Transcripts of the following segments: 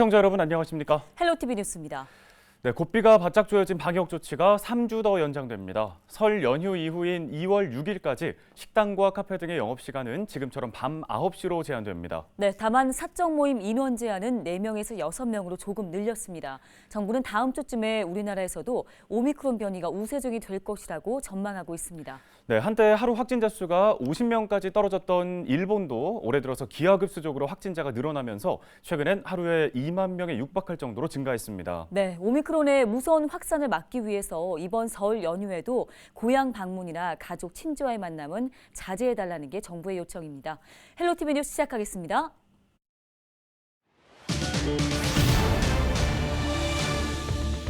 시청자 여러분 안녕하십니까? 헬로티비 뉴스입니다. 네, 고비가 바짝 조여진 방역 조치가 3주 더 연장됩니다. 설 연휴 이후인 2월 6일까지 식당과 카페 등의 영업 시간은 지금처럼 밤 9시로 제한됩니다. 네, 다만 사적 모임 인원 제한은 4명에서 6명으로 조금 늘렸습니다. 정부는 다음 주쯤에 우리나라에서도 오미크론 변이가 우세종이 될 것이라고 전망하고 있습니다. 네, 한때 하루 확진자 수가 50명까지 떨어졌던 일본도 올해 들어서 기하급수적으로 확진자가 늘어나면서 최근엔 하루에 2만 명에 육박할 정도로 증가했습니다. 네, 오미크론 의 무서운 확산을 막기 위해서 이번 설 연휴에도 고향 방문이나 가족 친지와의 만남은 자제해달라는 게 정부의 요청입니다. 헬로티비 뉴스 시작하겠습니다.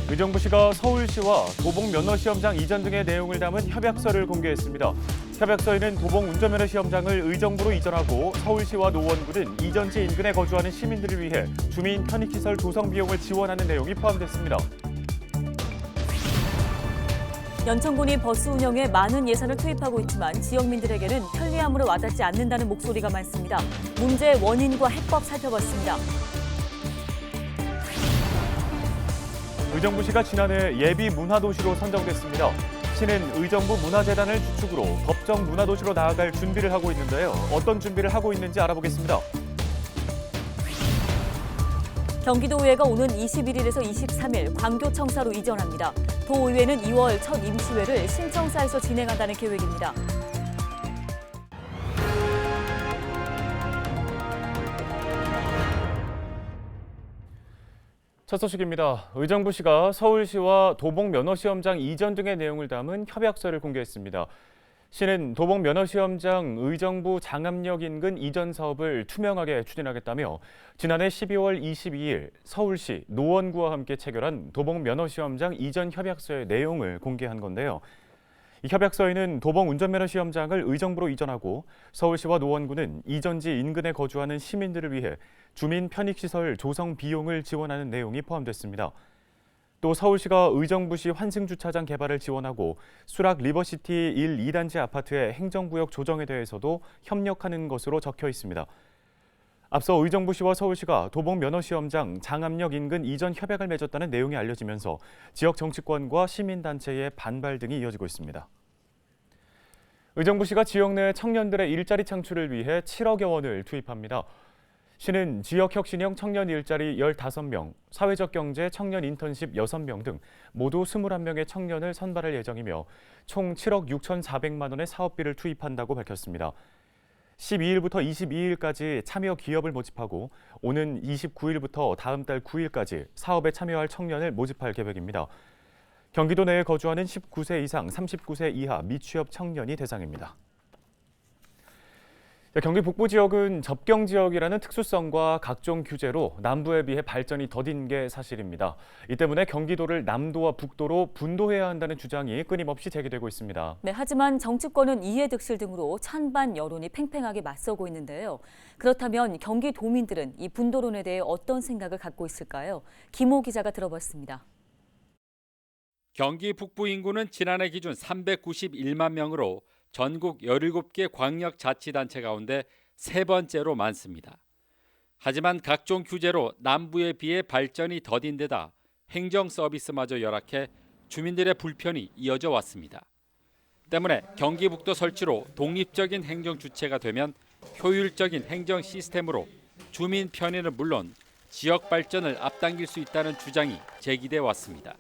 의정부시가 서울시와 도봉 면허 시험장 이전 등의 내용을 담은 협약서를 공개했습니다. 협약서에는 도봉 운전면허 시험장을 의정부로 이전하고 서울시와 노원구는 이전지 인근에 거주하는 시민들을 위해 주민 편익시설 조성 비용을 지원하는 내용이 포함됐습니다. 연천군이 버스 운영에 많은 예산을 투입하고 있지만 지역민들에게는 편리함으로 와닿지 않는다는 목소리가 많습니다. 문제의 원인과 해법 살펴봤습니다. 의정부시가 지난해 예비 문화도시로 선정됐습니다. 시는 의정부 문화재단을 주축으로 법 정 문화도시로 나아갈 준비를 하고 있는데요. 어떤 준비를 하고 있는지 알아보겠습니다. 경기도의회가 오는 21일에서 23일 광교청사로 이전합니다. 도의회는 2월 첫 임시회를 신청사에서 진행한다는 계획입니다. 첫 소식입니다. 의정부시가 서울시와 도봉 면허시험장 이전 등의 내용을 담은 협약서를 공개했습니다. 시는 도봉 면허시험장 의정부 장암역 인근 이전 사업을 투명하게 추진하겠다며 지난해 12월 22일 서울시 노원구와 함께 체결한 도봉 면허시험장 이전 협약서의 내용을 공개한 건데요. 이 협약서에는 도봉 운전면허 시험장을 의정부로 이전하고 서울시와 노원구는 이전지 인근에 거주하는 시민들을 위해 주민 편익시설 조성 비용을 지원하는 내용이 포함됐습니다. 또 서울시가 의정부시 환승주차장 개발을 지원하고 수락 리버시티 1, 2단지 아파트의 행정구역 조정에 대해서도 협력하는 것으로 적혀 있습니다. 앞서 의정부시와 서울시가 도봉 면허시험장 장암역 인근 이전 협약을 맺었다는 내용이 알려지면서 지역 정치권과 시민단체의 반발 등이 이어지고 있습니다. 의정부시가 지역 내 청년들의 일자리 창출을 위해 7억여 원을 투입합니다. 시는 지역 혁신형 청년 일자리 15명, 사회적 경제 청년 인턴십 6명 등 모두 21명의 청년을 선발할 예정이며 총 7억 6,400만 원의 사업비를 투입한다고 밝혔습니다. 12일부터 22일까지 참여 기업을 모집하고 오는 29일부터 다음 달 9일까지 사업에 참여할 청년을 모집할 계획입니다. 경기도 내에 거주하는 19세 이상 39세 이하 미취업 청년이 대상입니다. 경기 북부 지역은 접경 지역이라는 특수성과 각종 규제로 남부에 비해 발전이 더딘 게 사실입니다. 이 때문에 경기도를 남도와 북도로 분도해야 한다는 주장이 끊임없이 제기되고 있습니다. 네, 하지만 정치권은 이해득실 등으로 찬반 여론이 팽팽하게 맞서고 있는데요. 그렇다면 경기도민들은 이 분도론에 대해 어떤 생각을 갖고 있을까요? 김호 기자가 들어봤습니다. 경기 북부 인구는 지난해 기준 391만 명으로 전국 17개 광역 자치단체 가운데 세 번째로 많습니다. 하지만 각종 규제로 남부에 비해 발전이 더딘 데다 행정 서비스마저 열악해 주민들의 불편이 이어져 왔습니다. 때문에 경기북도 설치로 독립적인 행정 주체가 되면 효율적인 행정 시스템으로 주민 편의는 물론 지역 발전을 앞당길 수 있다는 주장이 제기돼 왔습니다.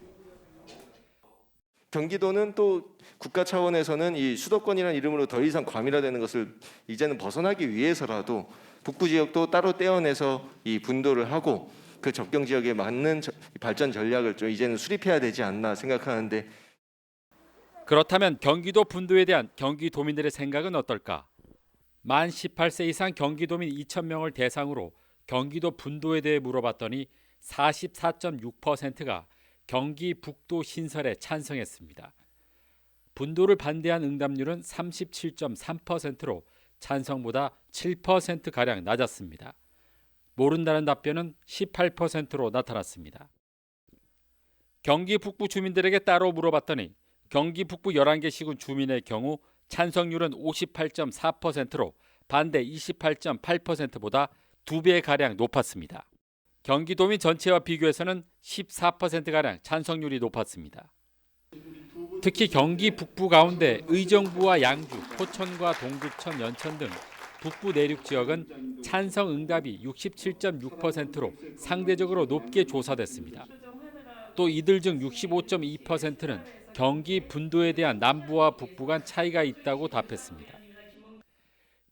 경기도는 또 국가 차원에서는 이 수도권이라는 이름으로 더 이상 과밀화되는 것을 이제는 벗어나기 위해서라도 북부 지역도 따로 떼어내서 이 분도를 하고 그 접경 지역에 맞는 저- 발전 전략을 좀 이제는 수립해야 되지 않나 생각하는데 그렇다면 경기도 분도에 대한 경기도민들의 생각은 어떨까? 만 18세 이상 경기도민 2,000명을 대상으로 경기도 분도에 대해 물어봤더니 44.6%가 경기 북도 신설에 찬성했습니다. 분도를 반대한 응답률은 37.3%로 찬성보다 7%가량 낮았습니다. 모른다는 답변은 18%로 나타났습니다. 경기 북부 주민들에게 따로 물어봤더니 경기 북부 11개 시군 주민의 경우 찬성률은 58.4%로 반대 28.8%보다 두배 가량 높았습니다. 경기도민 전체와 비교해서는 14%가량 찬성률이 높았습니다. 특히 경기 북부 가운데 의정부와 양주, 포천과 동두천, 연천 등 북부 내륙 지역은 찬성 응답이 67.6%로 상대적으로 높게 조사됐습니다. 또 이들 중 65.2%는 경기 분도에 대한 남부와 북부 간 차이가 있다고 답했습니다.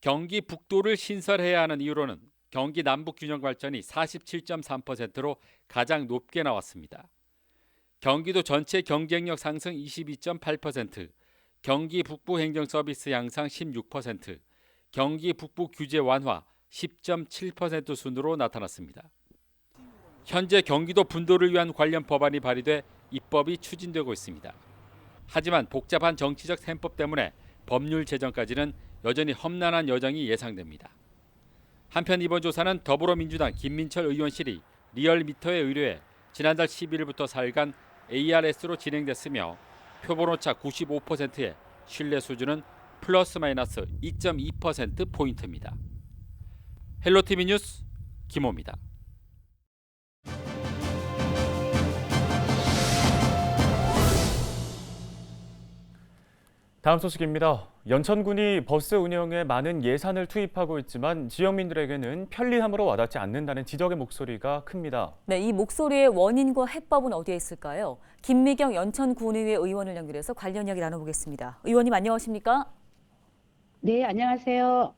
경기 북도를 신설해야 하는 이유로는 경기 남북 균형 발전이 47.3%로 가장 높게 나왔습니다. 경기도 전체 경쟁력 상승 22.8%, 경기 북부 행정 서비스 양상 16%, 경기 북부 규제 완화 10.7% 순으로 나타났습니다. 현재 경기도 분도를 위한 관련 법안이 발의돼 입법이 추진되고 있습니다. 하지만 복잡한 정치적 셈법 때문에 법률 제정까지는 여전히 험난한 여정이 예상됩니다. 한편 이번 조사는 더불어민주당 김민철 의원실이 리얼미터에 의뢰해 지난달 11일부터 사흘간 ARS로 진행됐으며 표본 오차 95%의 신뢰 수준은 플러스 마이너스 2.2% 포인트입니다. 헬로티비 뉴스 김호입니다. 다음 소식입니다. 연천군이 버스 운영에 많은 예산을 투입하고 있지만 지역민들에게는 편리함으로 와닿지 않는다는 지적의 목소리가 큽니다. 네, 이 목소리의 원인과 해법은 어디에 있을까요? 김미경 연천군의회 의원을 연결해서 관련 이야기 나눠보겠습니다. 의원님 안녕하십니까? 네, 안녕하세요.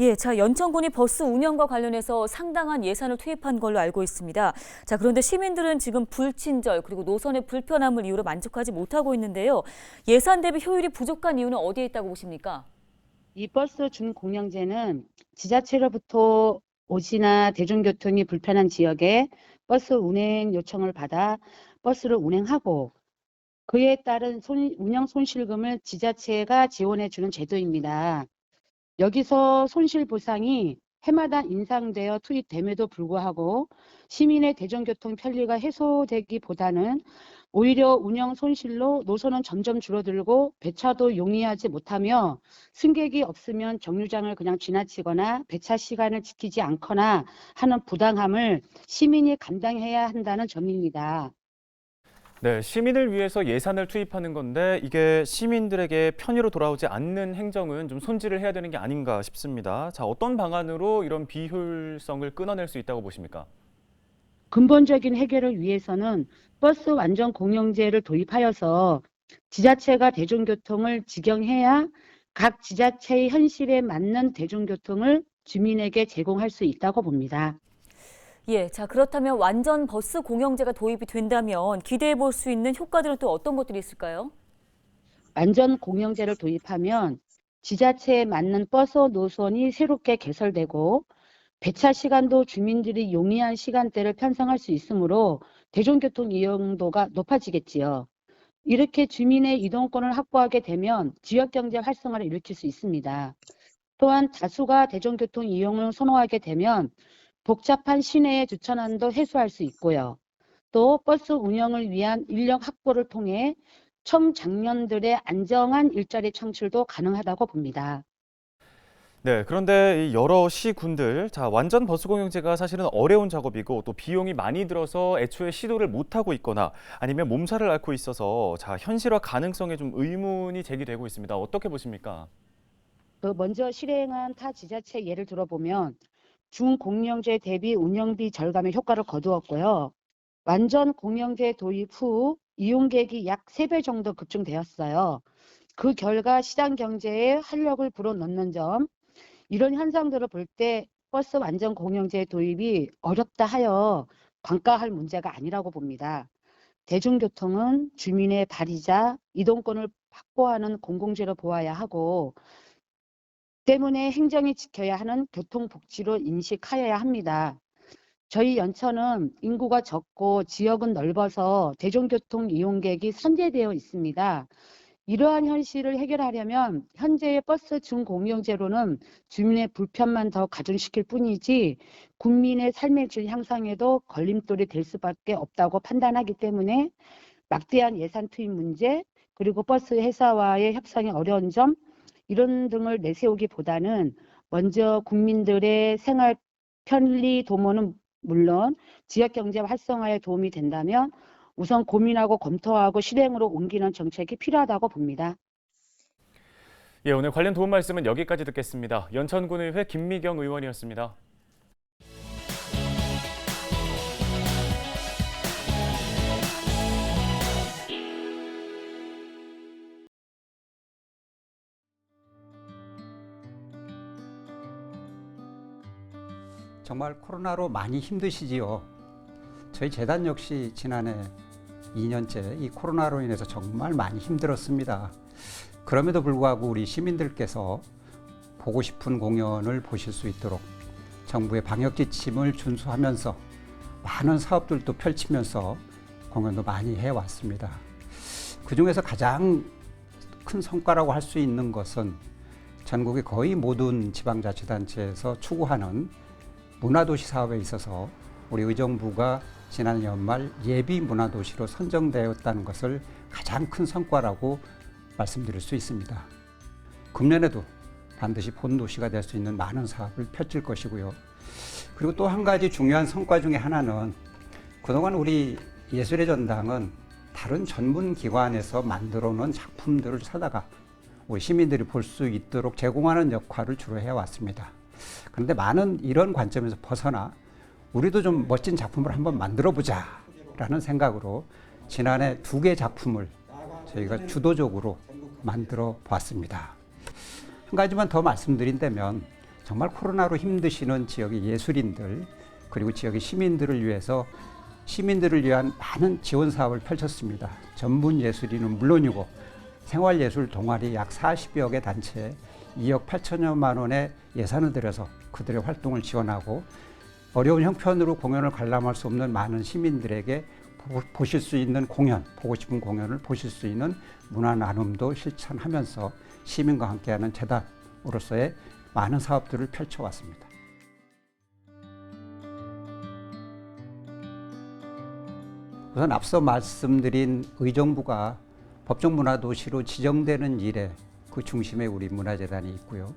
예, 자 연천군이 버스 운영과 관련해서 상당한 예산을 투입한 걸로 알고 있습니다. 자 그런데 시민들은 지금 불친절 그리고 노선의 불편함을 이유로 만족하지 못하고 있는데요. 예산 대비 효율이 부족한 이유는 어디에 있다고 보십니까? 이 버스 준공영제는 지자체로부터 오지나 대중교통이 불편한 지역에 버스 운행 요청을 받아 버스를 운행하고 그에 따른 손- 운영 손실금을 지자체가 지원해 주는 제도입니다. 여기서 손실 보상이 해마다 인상되어 투입됨에도 불구하고 시민의 대중교통 편리가 해소되기보다는 오히려 운영 손실로 노선은 점점 줄어들고 배차도 용이하지 못하며 승객이 없으면 정류장을 그냥 지나치거나 배차 시간을 지키지 않거나 하는 부당함을 시민이 감당해야 한다는 점입니다. 네, 시민을 위해서 예산을 투입하는 건데 이게 시민들에게 편의로 돌아오지 않는 행정은 좀 손질을 해야 되는 게 아닌가 싶습니다. 자, 어떤 방안으로 이런 비효율성을 끊어낼 수 있다고 보십니까? 근본적인 해결을 위해서는 버스 완전 공영제를 도입하여서 지자체가 대중교통을 직영해야 각 지자체의 현실에 맞는 대중교통을 주민에게 제공할 수 있다고 봅니다. 예, 자 그렇다면 완전 버스 공영제가 도입이 된다면 기대해 볼 수 있는 효과들은 또 어떤 것들이 있을까요? 완전 공영제를 도입하면 지자체에 맞는 버스 노선이 새롭게 개설되고 배차 시간도 주민들이 용이한 시간대를 편성할 수 있으므로 대중교통 이용도가 높아지겠지요. 이렇게 주민의 이동권을 확보하게 되면 지역 경제 활성화를 일으킬 수 있습니다. 또한 다수가 대중교통 이용을 선호하게 되면 복잡한 시내의 주차난도 해소할 수 있고요. 또 버스 운영을 위한 인력 확보를 통해 청장년들의 안정한 일자리 창출도 가능하다고 봅니다. 네, 그런데 이 여러 시군들, 자, 완전 버스 공영제가 사실은 어려운 작업이고 또 비용이 많이 들어서 애초에 시도를 못하고 있거나 아니면 몸살을 앓고 있어서 자, 현실화 가능성에 좀 의문이 제기되고 있습니다. 어떻게 보십니까? 그 먼저 실행한 타 지자체 예를 들어보면 중공영제 대비 운영비 절감의 효과를 거두었고요. 완전 공영제 도입 후 이용객이 약 3배 정도 급증되었어요. 그 결과 시장 경제에 활력을 불어넣는 점, 이런 현상들을 볼 때 버스 완전 공영제 도입이 어렵다 하여 관가할 문제가 아니라고 봅니다. 대중교통은 주민의 발이자 이동권을 확보하는 공공재로 보아야 하고 때문에 행정이 지켜야 하는 교통복지로 인식하여야 합니다. 저희 연천은 인구가 적고 지역은 넓어서 대중교통 이용객이 선제되어 있습니다. 이러한 현실을 해결하려면 현재의 버스 준공영제로는 주민의 불편만 더 가중시킬 뿐이지 국민의 삶의 질 향상에도 걸림돌이 될 수밖에 없다고 판단하기 때문에 막대한 예산 투입 문제 그리고 버스 회사와의 협상이 어려운 점 이런 등을 내세우기보다는 먼저 국민들의 생활 편리 도모는 물론 지역 경제 활성화에 도움이 된다면 우선 고민하고 검토하고 실행으로 옮기는 정책이 필요하다고 봅니다. 예, 오늘 관련 도움 말씀은 여기까지 듣겠습니다. 연천군의회 김미경 의원이었습니다. 정말 코로나로 많이 힘드시지요. 저희 재단 역시 지난해 2년째 이 코로나로 인해서 정말 많이 힘들었습니다. 그럼에도 불구하고 우리 시민들께서 보고 싶은 공연을 보실 수 있도록 정부의 방역 지침을 준수하면서 많은 사업들도 펼치면서 공연도 많이 해왔습니다. 그 중에서 가장 큰 성과라고 할 수 있는 것은 전국의 거의 모든 지방자치단체에서 추구하는 문화도시 사업에 있어서 우리 의정부가 지난 연말 예비 문화도시로 선정되었다는 것을 가장 큰 성과라고 말씀드릴 수 있습니다. 금년에도 반드시 본도시가 될 수 있는 많은 사업을 펼칠 것이고요. 그리고 또 한 가지 중요한 성과 중에 하나는 그동안 우리 예술의 전당은 다른 전문 기관에서 만들어 놓은 작품들을 사다가 우리 시민들이 볼 수 있도록 제공하는 역할을 주로 해왔습니다. 그런데 많은 이런 관점에서 벗어나 우리도 좀 멋진 작품을 한번 만들어 보자 라는 생각으로 지난해 두 개 작품을 저희가 주도적으로 만들어 보았습니다. 한 가지만 더 말씀드린다면 정말 코로나로 힘드시는 지역의 예술인들 그리고 지역의 시민들을 위해서 시민들을 위한 많은 지원 사업을 펼쳤습니다. 전문 예술인은 물론이고 생활예술 동아리 약 40여 개 단체에 2억 8천여만 원의 예산을 들여서 그들의 활동을 지원하고 어려운 형편으로 공연을 관람할 수 없는 많은 시민들에게 보- 보실 수 있는 공연, 보고 싶은 공연을 보실 수 있는 문화 나눔도 실천하면서 시민과 함께하는 재단으로서의 많은 사업들을 펼쳐왔습니다. 우선 앞서 말씀드린 의정부가 법정문화도시로 지정되는 일에 그 중심에 우리 문화재단이 있고요.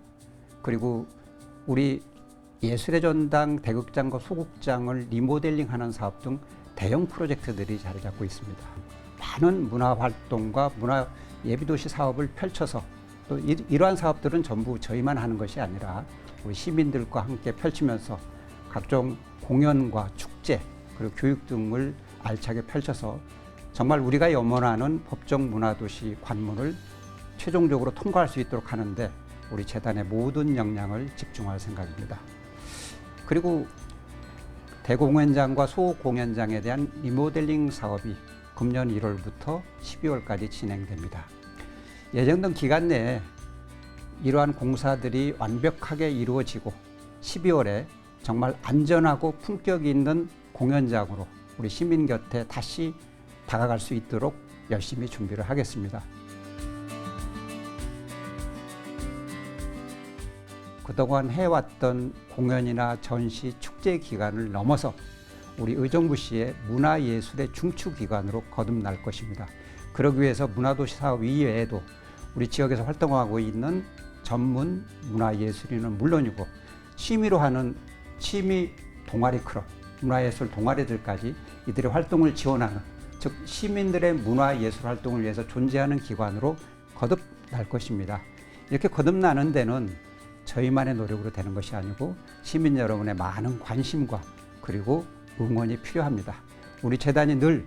그리고 우리 예술의 전당 대극장과 소극장을 리모델링 하는 사업 등 대형 프로젝트들이 자리 잡고 있습니다. 많은 문화 활동과 문화 예비도시 사업을 펼쳐서 또 이- 이러한 사업들은 전부 저희만 하는 것이 아니라 우리 시민들과 함께 펼치면서 각종 공연과 축제 그리고 교육 등을 알차게 펼쳐서 정말 우리가 염원하는 법정 문화도시 관문을 최종적으로 통과할 수 있도록 하는데 우리 재단의 모든 역량을 집중할 생각입니다. 그리고 대공연장과 소공연장에 대한 리모델링 사업이 금년 1월부터 12월까지 진행됩니다. 예정된 기간 내에 이러한 공사들이 완벽하게 이루어지고 12월에 정말 안전하고 품격 있는 공연장으로 우리 시민 곁에 다시 다가갈 수 있도록 열심히 준비를 하겠습니다. 그동안 해왔던 공연이나 전시, 축제 기간을 넘어서 우리 의정부 시의 문화예술의 중추기관으로 거듭날 것입니다. 그러기 위해서 문화도시 사업 이외에도 우리 지역에서 활동하고 있는 전문 문화예술인은 물론이고 취미로 하는 취미 동아리 클럽, 문화예술 동아리들까지 이들의 활동을 지원하는 즉 시민들의 문화예술 활동을 위해서 존재하는 기관으로 거듭날 것입니다. 이렇게 거듭나는 데는 저희만의 노력으로 되는 것이 아니고 시민 여러분의 많은 관심과 그리고 응원이 필요합니다. 우리 재단이 늘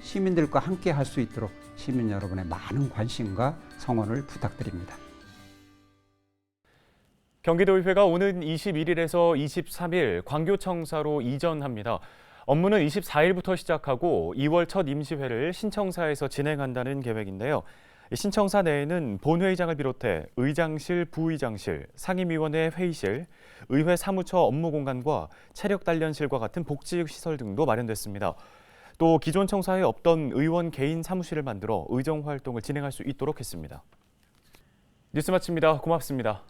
시민들과 함께 할 수 있도록 시민 여러분의 많은 관심과 성원을 부탁드립니다. 경기도의회가 오는 21일에서 23일 광교청사로 이전합니다. 업무는 24일부터 시작하고 2월 첫 임시회를 신청사에서 진행한다는 계획인데요. 이 신청사 내에는 본회의장을 비롯해 의장실, 부의장실, 상임위원회 회의실, 의회 사무처 업무 공간과 체력 단련실과 같은 복지 시설 등도 마련됐습니다. 또 기존 청사에 없던 의원 개인 사무실을 만들어 의정 활동을 진행할 수 있도록 했습니다. 뉴스 마칩니다. 고맙습니다.